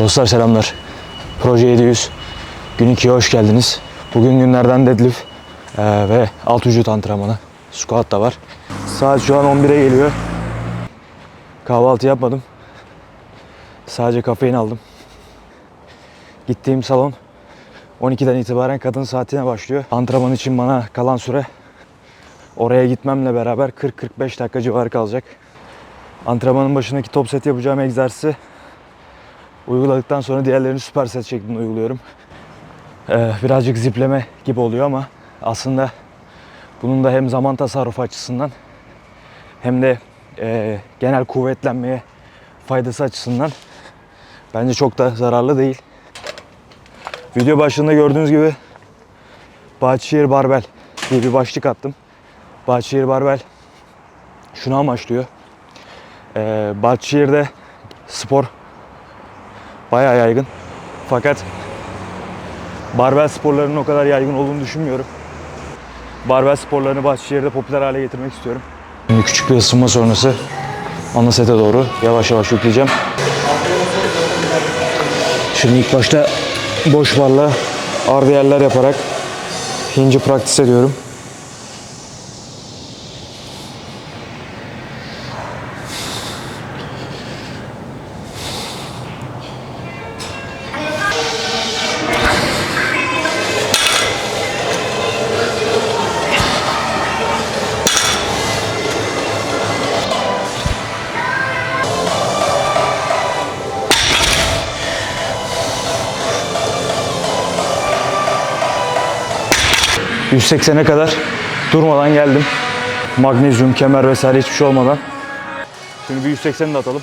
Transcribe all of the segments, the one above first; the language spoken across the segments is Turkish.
Dostlar selamlar. Proje 700 gün 2'ye hoş geldiniz. Bugün günlerden deadlift eee, ve alt vücut antrenmanı. Squat da var. Saat şu an 11'e geliyor. Kahvaltı yapmadım. Sadece kafein aldım. Gittiğim salon 12'den itibaren kadın saatine başlıyor. Antrenman için bana kalan süre oraya gitmemle beraber 40-45 dakika civarı kalacak. Antrenmanın başındaki top set yapacağım egzersizi uyguladıktan sonra diğerlerini süper set şeklinde uyguluyorum. Ee, birazcık zipleme gibi oluyor ama aslında bunun da hem zaman tasarrufu açısından hem de e, genel kuvvetlenmeye faydası açısından bence çok da zararlı değil. Video başında gördüğünüz gibi Bahçeşehir Barbel diye bir başlık attım. Bahçeşehir Barbel şunu amaçlıyor. Ee, Bahçeşehir'de spor bayağı yaygın. Fakat barbell sporlarının o kadar yaygın olduğunu düşünmüyorum. Barbell sporlarını Bahçeşehir'de popüler hale getirmek istiyorum. Şimdi küçük bir ısınma sonrası ana sete doğru yavaş yavaş yükleyeceğim. Şimdi ilk başta boş barla ağır yerler yaparak hinge praktis ediyorum. ...180'e kadar durmadan geldim. Magnezyum, kemer vesaire hiçbir şey olmadan. Şimdi bir 180'i de atalım.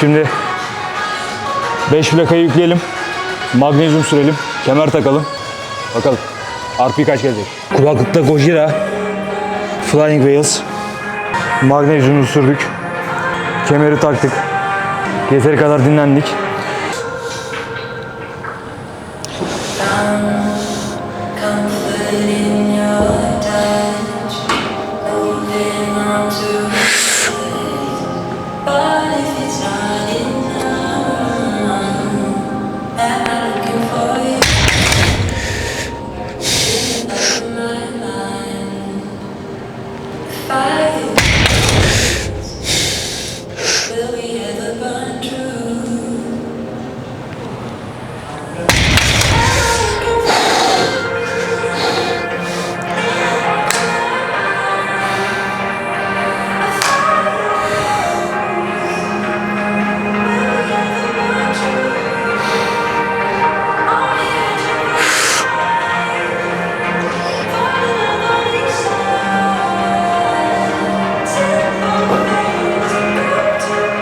Şimdi 5 plakayı yükleyelim. Magnezyum sürelim. Kemer takalım. Bakalım. RP kaç gelecek? Kulaklıkta Gojira. Flying Wheels. Magnezyumu sürdük. Kemeri taktık. Yeteri kadar dinlendik.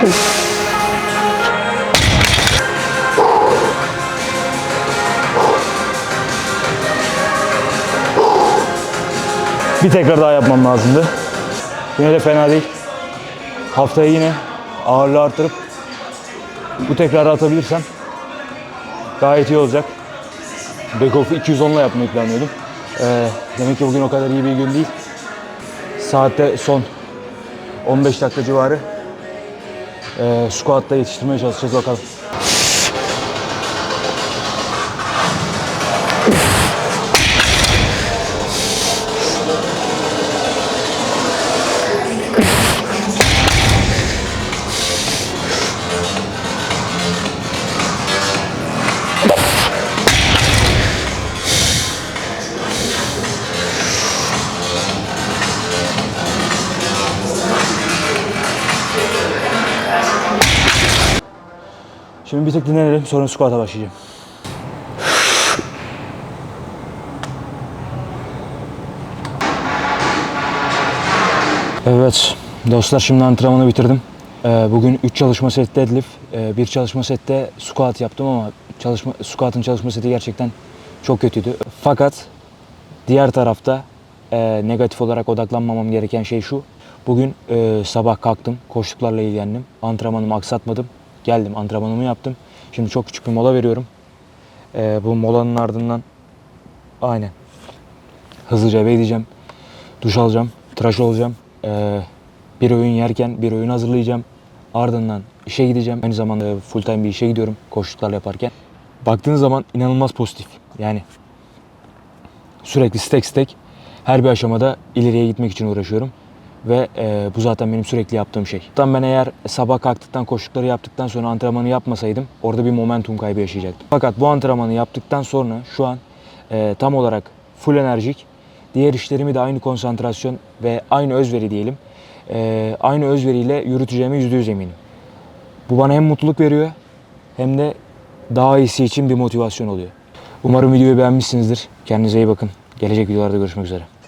Bir tekrar daha yapmam lazımdı. Yine de fena değil. Haftaya yine ağırlığı artırıp bu tekrarı atabilirsem gayet iyi olacak. Backoff'u 210 ile yapmayı planlıyordum. Ee, demek ki bugün o kadar iyi bir gün değil. Saatte son 15 dakika civarı ee, squat'ta yetiştirmeye çalışacağız bakalım. Şimdi bir tık dinlenelim sonra squat'a başlayacağım. Evet dostlar şimdi antrenmanı bitirdim. Ee, bugün 3 çalışma set deadlift, e, bir çalışma sette squat yaptım ama çalışma squat'ın çalışma seti gerçekten çok kötüydü. Fakat diğer tarafta e, negatif olarak odaklanmamam gereken şey şu. Bugün sabah kalktım, koştuklarla ilgilendim. Antrenmanımı aksatmadım. Geldim, antrenmanımı yaptım. Şimdi çok küçük bir mola veriyorum. E, bu molanın ardından aynen hızlıca eve gideceğim. Duş alacağım. tıraş olacağım. Ee, bir öğün yerken bir öğün hazırlayacağım. Ardından işe gideceğim. Aynı zamanda full time bir işe gidiyorum koşuluklar yaparken. Baktığınız zaman inanılmaz pozitif. Yani sürekli stek stek her bir aşamada ileriye gitmek için uğraşıyorum. Ve e, bu zaten benim sürekli yaptığım şey. Tam ben eğer sabah kalktıktan koştukları yaptıktan sonra antrenmanı yapmasaydım orada bir momentum kaybı yaşayacaktım. Fakat bu antrenmanı yaptıktan sonra şu an e, tam olarak full enerjik. Diğer işlerimi de aynı konsantrasyon ve aynı özveri diyelim. e, aynı özveriyle yürüteceğime %100 eminim. Bu bana hem mutluluk veriyor hem de daha iyisi için bir motivasyon oluyor. Umarım videoyu beğenmişsinizdir. Kendinize iyi bakın. Gelecek videolarda görüşmek üzere.